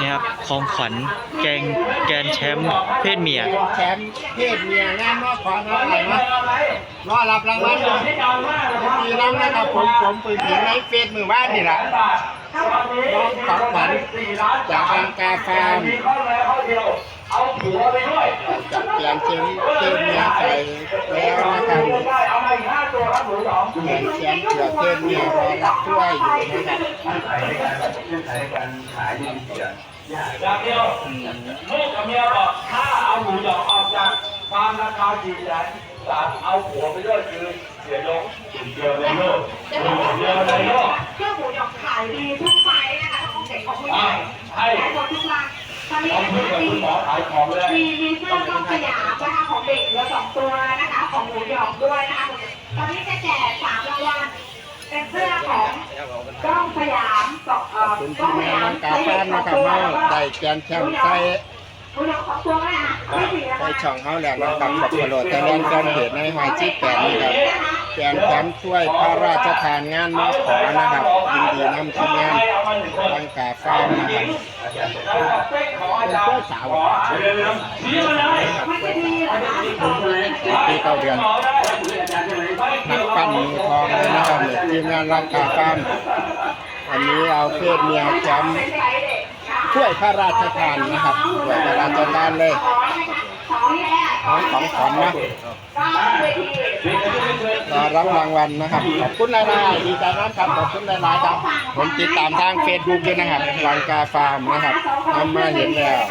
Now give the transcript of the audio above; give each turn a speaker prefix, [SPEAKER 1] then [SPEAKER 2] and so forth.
[SPEAKER 1] นี่ครับของขวัญแกงแกนแชมป์เพศเมีย
[SPEAKER 2] แชมป์เพศเมียงานนอกขอน้องอะไรนะรอรับรางวัลเลยมีน้องนะครับผมผมปืนถึงในเฟซมือว่านนี่แหละน้องของขวัญจากอังกาฟาร์มจัดเปลี่ยนเชมเพศเมียใส่แล้วนะครับ แขนแชมป์เผือกเพศเมียรอรับถ้วยอยู่นะครับ
[SPEAKER 3] อย่างเดียวลูกกับเมียบอกถ้าเอาหมูหยองออกจากความราคาสี่แสนสามเอาหัวไปด้วยคือเสียยงเดียวในโลกเดียวในโลก
[SPEAKER 4] เครื่องหมูหยองขายดีทุกไซส์นะคะของเด็กของผู้ใหญ่ขายหมดทุกร้านตอนนี้นะคะมี
[SPEAKER 3] มอขายของเลย
[SPEAKER 4] มีมีเสื้อกล้องสยามนะคะของเด็กเหลือสองตัวนะคะของหมูหยองด้วยนะคะ ตอนนี้จะแจกสามรางวัลเป็นเสื้อของกล้องสยามสองเอ่อ
[SPEAKER 2] อบ
[SPEAKER 4] กล้องสยาม
[SPEAKER 2] น้องกาฟมนะครับมาได้แกนแชมป์ใส่
[SPEAKER 4] หมูหยองสองตัวเลยนะไม่สี่นะ
[SPEAKER 2] ใส่
[SPEAKER 4] คะ
[SPEAKER 2] ช่องเขาแล้วนะครับขอบคุณโหลดแต่แรงการเหตุในหอยชีพแปดนะครับแกนแชมป์ช่วยพระราชทานงานมาขอนะครับยินดีนำทีมงานทางกาฟามนะครับ
[SPEAKER 3] เป็น
[SPEAKER 2] เป็น
[SPEAKER 3] จาร
[SPEAKER 2] เจ้า
[SPEAKER 3] ย์
[SPEAKER 2] สาว
[SPEAKER 3] เดี๋ยวเชี้มาเลย
[SPEAKER 4] มันจะดีเหรอคะ
[SPEAKER 2] ปีเก้าเดือน ทีมงานร่างกาฟาร์มอันนี้เอาเพศเมียแชมป์ช่วยพระราชทานนะครับช่วยพระราชทานเลย
[SPEAKER 4] ของนะคะของ
[SPEAKER 2] ของของขวัญนะรอรับรางวัลนะครับ ขอบคุณหลายๆดีใจมากครับ ขอบคุณหลายครับ ผมติดตามทางเฟซบุ๊กด้วยนะครับรังกาฟาร์มนะครับนำมาเห็นแล้ว